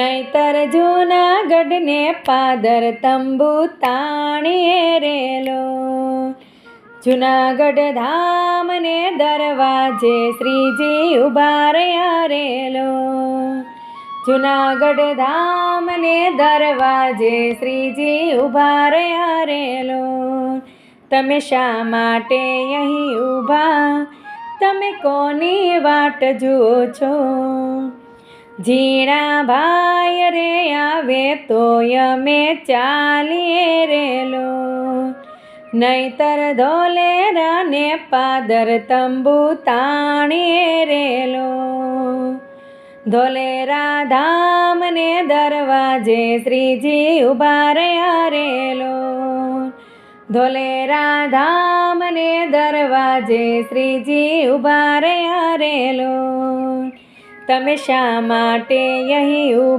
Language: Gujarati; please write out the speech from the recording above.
નહીતર જૂનાગઢને પાદર તંબુ તાણીએ રેલો. જૂનાગઢ ધામને દરવાજે શ્રીજી ઊભા રહ્યા રેલો. જૂનાગઢ ધામને દરવાજે શ્રીજી ઊભા રહ્યા રેલો. તમે શા માટે અહીં ઊભા તમે કોની વાટ જુઓ છો? ભાઈ રે આવે તોય અમે ચાલીએ રેલો. નહીતર ધોલેરાને પાદર તંબુ તાણીએ રેલો. ધોલેરા ધામને દરવાજે શ્રીજી ઊભા રહ્યા રેલો. ધોલેરા ધામને દરવાજે શ્રીજી ઊભા રહ્યા રેલો. તમે શા માટે અહીં ઊભા